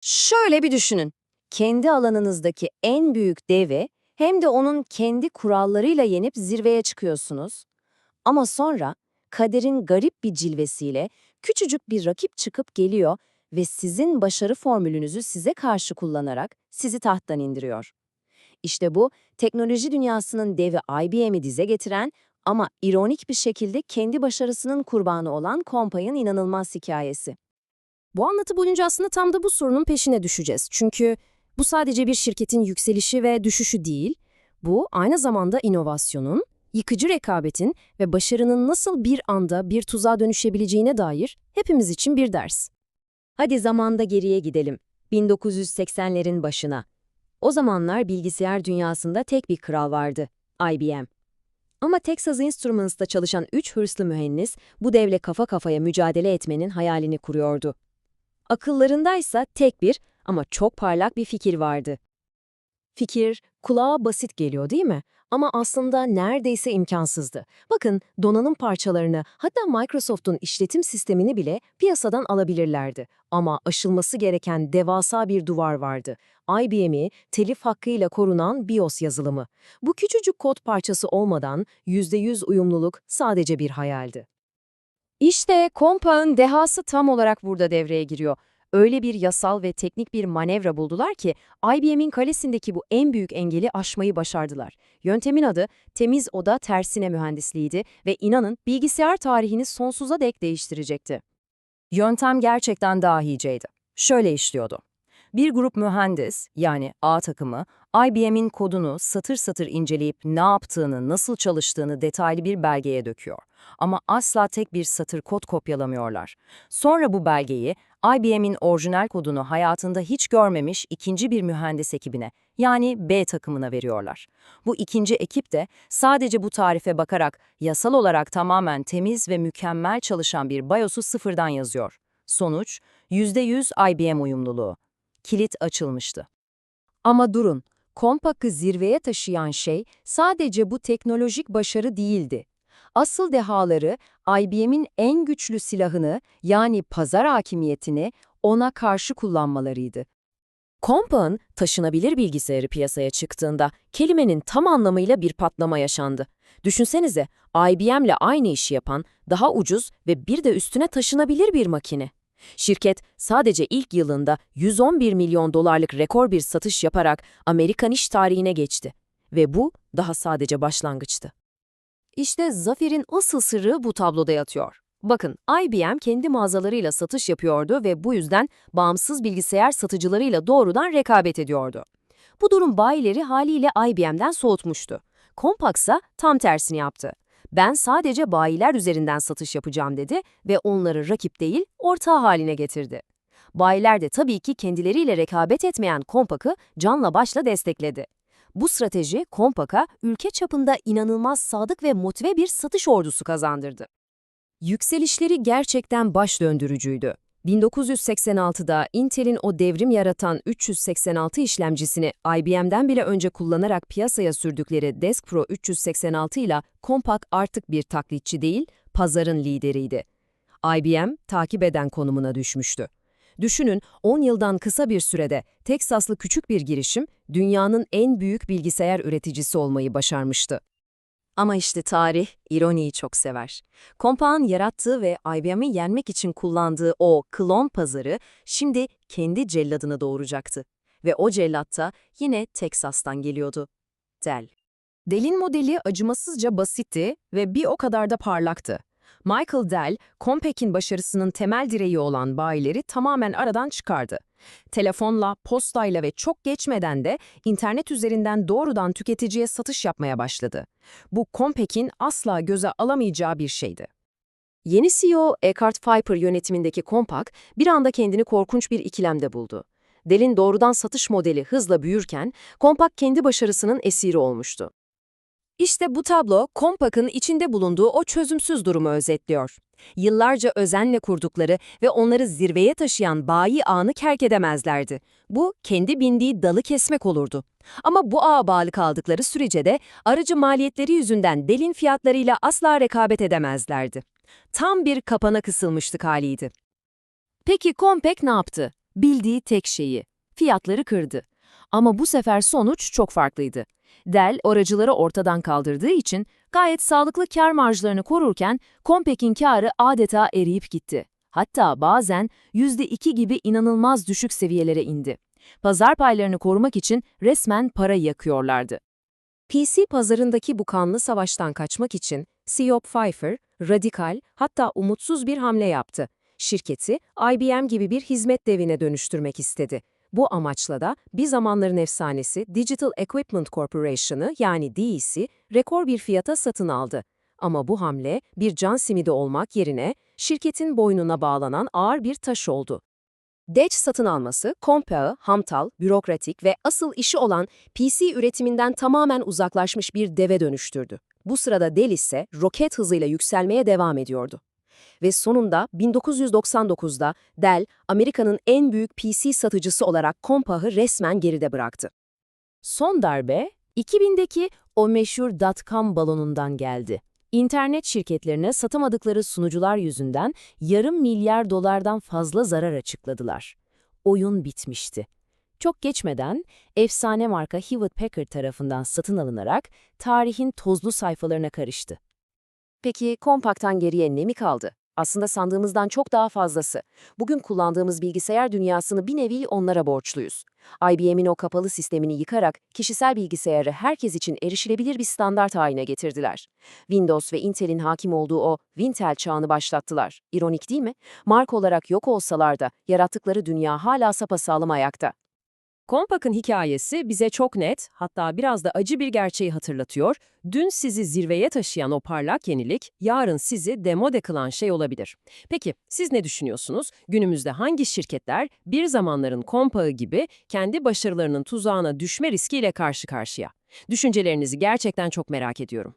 Şöyle bir düşünün. Kendi alanınızdaki en büyük devi hem de onun kendi kurallarıyla yenip zirveye çıkıyorsunuz. Ama sonra kaderin garip bir cilvesiyle küçücük bir rakip çıkıp geliyor ve sizin başarı formülünüzü size karşı kullanarak sizi tahttan indiriyor. İşte bu teknoloji dünyasının devi IBM'i dize getiren ama ironik bir şekilde kendi başarısının kurbanı olan Compay'ın inanılmaz hikayesi. Bu anlatı boyunca aslında tam da bu sorunun peşine düşeceğiz. Çünkü bu sadece bir şirketin yükselişi ve düşüşü değil, bu aynı zamanda inovasyonun, yıkıcı rekabetin ve başarının nasıl bir anda bir tuzağa dönüşebileceğine dair hepimiz için bir ders. Hadi zamanda geriye gidelim. 1980'lerin başına. O zamanlar bilgisayar dünyasında tek bir kral vardı, IBM. Ama Texas Instruments'ta çalışan üç hırslı mühendis bu devle kafa kafaya mücadele etmenin hayalini kuruyordu. Akıllarındaysa tek bir ama çok parlak bir fikir vardı. Fikir kulağa basit geliyor değil mi? Ama aslında neredeyse imkansızdı. Bakın donanım parçalarını hatta Microsoft'un işletim sistemini bile piyasadan alabilirlerdi. Ama aşılması gereken devasa bir duvar vardı. IBM'i telif hakkıyla korunan BIOS yazılımı. Bu küçücük kod parçası olmadan %100 uyumluluk sadece bir hayaldi. İşte Compaq'ın dehası tam olarak burada devreye giriyor. Öyle bir yasal ve teknik bir manevra buldular ki IBM'in kalesindeki bu en büyük engeli aşmayı başardılar. Yöntemin adı temiz oda tersine mühendisliğiydi ve inanın bilgisayar tarihini sonsuza dek değiştirecekti. Yöntem gerçekten dahiceydi. Şöyle işliyordu. Bir grup mühendis, yani A takımı, IBM'in kodunu satır satır inceleyip ne yaptığını, nasıl çalıştığını detaylı bir belgeye döküyor. Ama asla tek bir satır kod kopyalamıyorlar. Sonra bu belgeyi IBM'in orijinal kodunu hayatında hiç görmemiş ikinci bir mühendis ekibine, yani B takımına veriyorlar. Bu ikinci ekip de sadece bu tarife bakarak yasal olarak tamamen temiz ve mükemmel çalışan bir BIOS'u sıfırdan yazıyor. Sonuç, %100 IBM uyumluluğu. Kilit açılmıştı. Ama durun, Compaq'ı zirveye taşıyan şey sadece bu teknolojik başarı değildi. Asıl dehaları IBM'in en güçlü silahını yani pazar hakimiyetini ona karşı kullanmalarıydı. Compaq'ın taşınabilir bilgisayarı piyasaya çıktığında kelimenin tam anlamıyla bir patlama yaşandı. Düşünsenize IBM'le aynı işi yapan daha ucuz ve bir de üstüne taşınabilir bir makine. Şirket sadece ilk yılında 111 milyon dolarlık rekor bir satış yaparak Amerikan iş tarihine geçti. Ve bu daha sadece başlangıçtı. İşte zaferin asıl sırrı bu tabloda yatıyor. Bakın, IBM kendi mağazalarıyla satış yapıyordu ve bu yüzden bağımsız bilgisayar satıcılarıyla doğrudan rekabet ediyordu. Bu durum bayileri haliyle IBM'den soğutmuştu. Compaq ise tam tersini yaptı. Ben sadece bayiler üzerinden satış yapacağım dedi ve onları rakip değil, ortağı haline getirdi. Bayiler de tabii ki kendileriyle rekabet etmeyen Compaq'ı canla başla destekledi. Bu strateji Compaq'a ülke çapında inanılmaz sadık ve motive bir satış ordusu kazandırdı. Yükselişleri gerçekten baş döndürücüydü. 1986'da Intel'in o devrim yaratan 386 işlemcisini IBM'den bile önce kullanarak piyasaya sürdükleri Desk Pro 386 ile Compaq artık bir taklitçi değil, pazarın lideriydi. IBM takip eden konumuna düşmüştü. Düşünün 10 yıldan kısa bir sürede Teksaslı küçük bir girişim dünyanın en büyük bilgisayar üreticisi olmayı başarmıştı. Ama işte tarih, ironiyi çok sever. Compaq'ın yarattığı ve IBM'i yenmek için kullandığı o klon pazarı şimdi kendi celladını doğuracaktı. Ve o cellat yine Teksas'tan geliyordu. Dell. Dell'in modeli acımasızca basitti ve bir o kadar da parlaktı. Michael Dell, Compaq'in başarısının temel direği olan bayileri tamamen aradan çıkardı. Telefonla, postayla ve çok geçmeden de internet üzerinden doğrudan tüketiciye satış yapmaya başladı. Bu Compaq'in asla göze alamayacağı bir şeydi. Yeni CEO Eckhart Piper yönetimindeki Compaq bir anda kendini korkunç bir ikilemde buldu. Dell'in doğrudan satış modeli hızla büyürken Compaq kendi başarısının esiri olmuştu. İşte bu tablo Compaq'ın içinde bulunduğu o çözümsüz durumu özetliyor. Yıllarca özenle kurdukları ve onları zirveye taşıyan bayi ağını kerk edemezlerdi. Bu kendi bindiği dalı kesmek olurdu. Ama bu ağa bağlı kaldıkları sürece de aracı maliyetleri yüzünden delin fiyatlarıyla asla rekabet edemezlerdi. Tam bir kapana kısılmıştık haliydi. Peki Compaq ne yaptı? Bildiği tek şeyi. Fiyatları kırdı. Ama bu sefer sonuç çok farklıydı. Dell aracıları ortadan kaldırdığı için gayet sağlıklı kar marjlarını korurken Compaq'in karı adeta eriyip gitti. Hatta bazen %2 gibi inanılmaz düşük seviyelere indi. Pazar paylarını korumak için resmen para yakıyorlardı. PC pazarındaki bu kanlı savaştan kaçmak için CEO Pfeiffer, radikal hatta umutsuz bir hamle yaptı. Şirketi IBM gibi bir hizmet devine dönüştürmek istedi. Bu amaçla da bir zamanların efsanesi Digital Equipment Corporation'ı yani DEC rekor bir fiyata satın aldı. Ama bu hamle bir can simidi olmak yerine şirketin boynuna bağlanan ağır bir taş oldu. DEC satın alması, Compaq'ı hamtal, bürokratik ve asıl işi olan PC üretiminden tamamen uzaklaşmış bir deve dönüştürdü. Bu sırada Dell ise roket hızıyla yükselmeye devam ediyordu. Ve sonunda 1999'da Dell, Amerika'nın en büyük PC satıcısı olarak Compaq'ı resmen geride bıraktı. Son darbe 2000'deki o meşhur dot-com balonundan geldi. İnternet şirketlerine satamadıkları sunucular yüzünden yarım milyar dolardan fazla zarar açıkladılar. Oyun bitmişti. Çok geçmeden efsane marka Hewlett Packard tarafından satın alınarak tarihin tozlu sayfalarına karıştı. Peki Compaq'tan geriye ne mi kaldı? Aslında sandığımızdan çok daha fazlası. Bugün kullandığımız bilgisayar dünyasını bir nevi onlara borçluyuz. IBM'in o kapalı sistemini yıkarak kişisel bilgisayarı herkes için erişilebilir bir standart haline getirdiler. Windows ve Intel'in hakim olduğu o Wintel çağını başlattılar. İronik değil mi? Marka olarak yok olsalar da yarattıkları dünya hala sapasağlam ayakta. Compaq'ın hikayesi bize çok net, hatta biraz da acı bir gerçeği hatırlatıyor. Dün sizi zirveye taşıyan o parlak yenilik, yarın sizi demode kılan şey olabilir. Peki, siz ne düşünüyorsunuz? Günümüzde hangi şirketler bir zamanların Compaq'ı gibi kendi başarılarının tuzağına düşme riskiyle karşı karşıya? Düşüncelerinizi gerçekten çok merak ediyorum.